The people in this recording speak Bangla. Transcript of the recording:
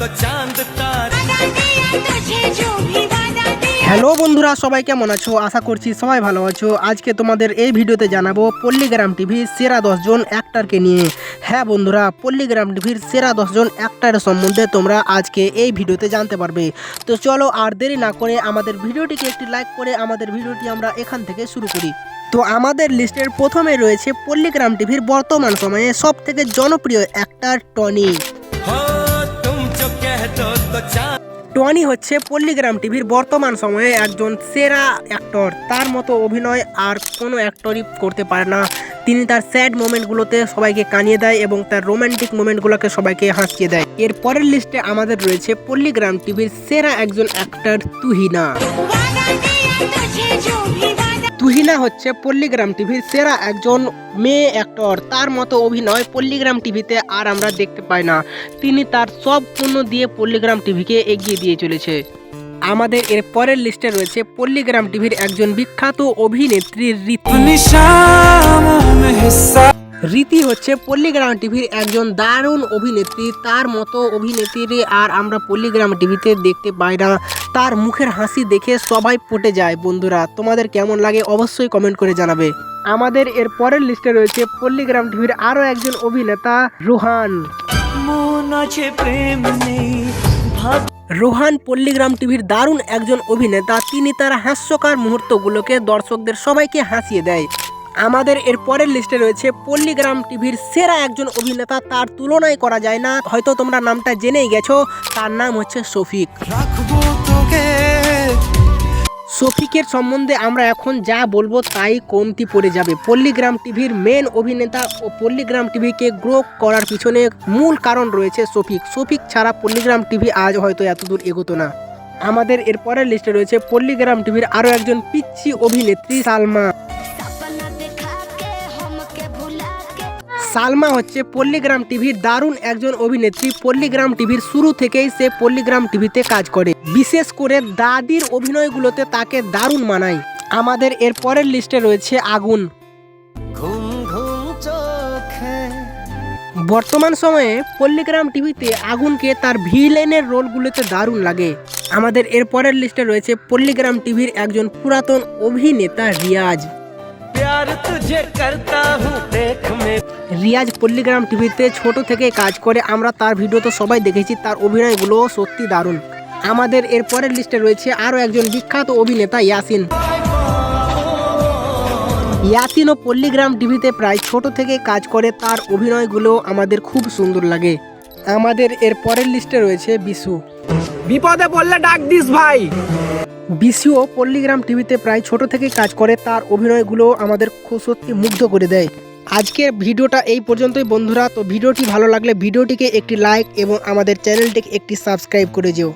তো চাঁদ তার। হ্যালো বন্ধুরা, সবাই কেমন আছো? আশা করছি সবাই ভালো আছো। আজকে তোমাদের এই ভিডিওতে জানাব পল্লীগ্রাম টিভির সেরা দশজন অ্যাক্টারকে নিয়ে। হ্যাঁ বন্ধুরা, পল্লীগ্রাম টিভির সেরা দশজন অ্যাক্টারের সম্বন্ধে তোমরা আজকে এই ভিডিওতে জানতে পারবে। তো চলো আর দেরি না করে আমাদের ভিডিওটিকে একটি লাইক করে আমাদের ভিডিওটি আমরা এখান থেকে শুরু করি। তো আমাদের লিস্টের প্রথমে রয়েছে পল্লীগ্রাম টিভির বর্তমান সময়ে সবথেকে জনপ্রিয় অ্যাক্টার টনি। টনি হচ্ছে পল্লীগ্রাম টিভির বর্তমান সময়ে একজন সেরা অ্যাক্টর তার মতো অভিনয় আর কোনো অ্যাক্টরই করতে পারে না। তিনি তার স্যাড মোমেন্টগুলোতে সবাইকে কানিয়ে দেয় এবং তার রোম্যান্টিক মোমেন্টগুলোকে সবাইকে হাসিয়ে দেয়। এর পরের লিস্টে আমাদের রয়েছে পল্লিগ্রাম টিভির সেরা একজন অ্যাক্টর তুহিনা। তুহিনা হচ্ছে পল্লিগ্রাম টিভির সেরা একজন মেয়ে অ্যাক্টর। তার মতো অভিনয় পল্লিগ্রাম টিভিতে আর আমরা দেখতে পাই না। তিনি তার সব পণ্য দিয়ে পল্লিগ্রাম টিভিকে এগিয়ে দিয়ে চলেছে। আমাদের এর পরের লিস্টে রয়েছে পল্লীগ্রাম টিভির একজন বিখ্যাত অভিনেত্রী রীতি। রীতি হচ্ছে পল্লীগ্রাম টিভির একজন দারুণ অভিনেত্রী। তার মতো অভিনেত্রী আর আমরা পল্লীগ্রাম টিভিতে দেখতে পাই না। তার মুখের হাসি দেখে সবাই পটে যায়। বন্ধুরা তোমাদের কেমন লাগে অবশ্যই কমেন্ট করে জানাবে। আমাদের এর পরের লিস্টে রয়েছে পল্লীগ্রাম টিভির আরও একজন অভিনেতা রুহান। মন আছে প্রেম নেই রোহান পল্লীগ্রাম টিভির দারুণ একজন অভিনেতা, তিনি তার হাস্যকার মুহূর্তগুলোকে দর্শকদের সবাইকে হাসিয়ে দেয়। আমাদের এর পরের লিস্টে রয়েছে পল্লীগ্রাম টিভির সেরা একজন অভিনেতা, তার তুলনায় করা যায় না। হয়তো তোমরা নামটা জেনেই গেছো, তার নাম হচ্ছে শফিক। রাখব তোকে। শফিকের সম্বন্ধে আমরা এখন যা বলব তাই কমতি পড়ে যাবে। পল্লিগ্রাম টিভির মেন অভিনেতা ও পল্লিগ্রাম টিভিকে গ্রো করার পিছনে মূল কারণ রয়েছে শফিক শফিক ছাড়া পল্লিগ্রাম টিভি আজ হয়তো এতদূর এগোতো না। আমাদের এরপরের লিস্টে রয়েছে পল্লিগ্রাম টিভির আরও একজন পিচ্ছি অভিনেত্রী সালমা। সালমা হচ্ছে পল্লিগ্রাম টিভির দারুণ একজন অভিনেত্রী। পল্লিগ্রাম টিভির শুরু থেকেই সে পল্লিগ্রাম টিভিতে কাজ করে। বিশেষ করে দাদির অভিনয়গুলোতে তাকে দারুণ মানায়। আমাদের এর পরের লিস্টে রয়েছে আগুন। বর্তমান সময়ে পল্লিগ্রাম টিভিতে আগুনকে তার ভিলেনের রোলগুলোতে দারুণ লাগে। আমাদের এর পরের লিস্টে রয়েছে পল্লিগ্রাম টিভির একজন পুরাতন অভিনেতা রিয়াজ। তুঝে রিয়াজ পল্লীগ্রাম টিভিতে ছোট থেকে কাজ করে আমরা তার ভিডিও তো সবাই দেখেছি তার অভিনয়গুলো সত্যি দারুণ। আমাদের এর পরের লিস্টে রয়েছে আরও একজন বিখ্যাত অভিনেতা ইয়াসিন। ইয়াসিন ও পল্লীগ্রাম টিভিতে প্রায় ছোট থেকে কাজ করে তার অভিনয়গুলো আমাদের খুব সুন্দর লাগে। আমাদের এর পরের লিস্টে রয়েছে বিশু। বিপদে পড়লে ডাক দিস ভাই। বিশিও পল্লীগ্রাম টিভিতে প্রায় ছোট থেকে কাজ করে তার অভিনয়গুলো আমাদের খুব সত্যি মুগ্ধ করে দেয়। আজকের ভিডিওটা এই পর্যন্তই বন্ধুরা। তো ভিডিওটি ভালো লাগলে ভিডিওটিকে একটি লাইক এবং আমাদের চ্যানেলটিকে একটি সাবস্ক্রাইব করে যেও।